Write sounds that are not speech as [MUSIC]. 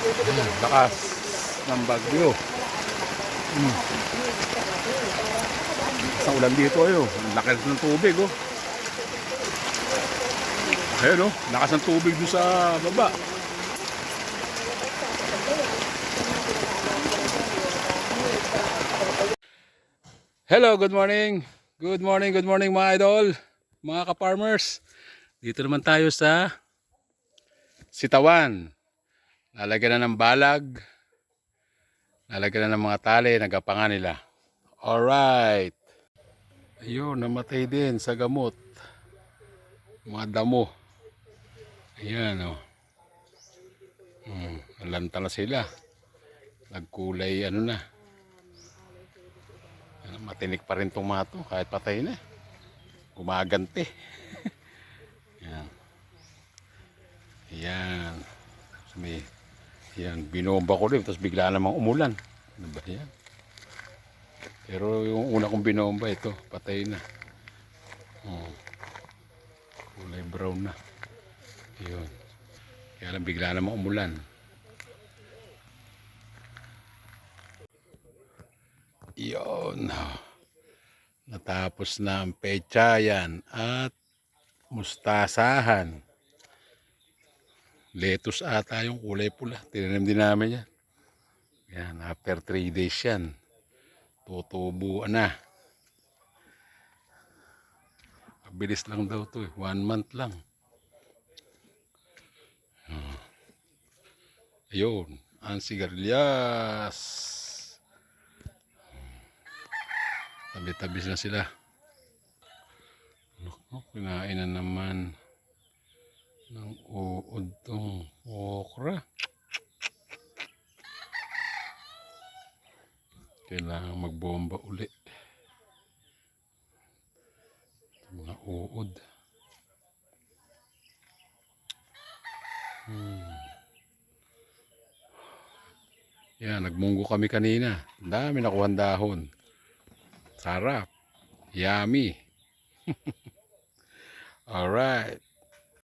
Ayan, lakas ng bagyo. Hmm. Sa ulan dito ayo, ang lakas ng tubig oh. Ayun oh, lakas ng tubig doon sa baba. Hello, good morning. Good morning, good morning mga idol, mga ka-farmers. Dito naman tayo sa Sitawan. Lalagyan na ng balag. Lalagyan na ng mga tali, nagapangan nila. Alright. Ayun, namatay din sa gamot. Mga damo. Ayan, oh. Hmm, alanta sila. Nagkulay, ano na. Matinik pa rin itong mga to, kahit patay na. Gumagante. [LAUGHS] Yan. Yan. May, yan, binomba ko rin, tapos bigla namang umulan. Ano ba yan? Pero yung una kong binomba, ito, patay na. Oh. Kulay brown na. Yun. Kaya lang bigla namang umulan. Yun. Natapos na ang pechayan at mustasahan. Lettuce ata yung kulay pula. Tinanim din namin yan. Yan, after 3 days yan. Tutubuan na. Mabilis lang daw to eh. One month lang. Ah. Ayun, ang sigarilyas. Tabi-tabi na sila. Naku, kinain na naman ng uod tong okra. Kailangan magbomba uli. Mga uod. Hmm. Yan, nagmunggo kami kanina. Dami nakuha dahon. Sarap. Yummy. [LAUGHS] Alright.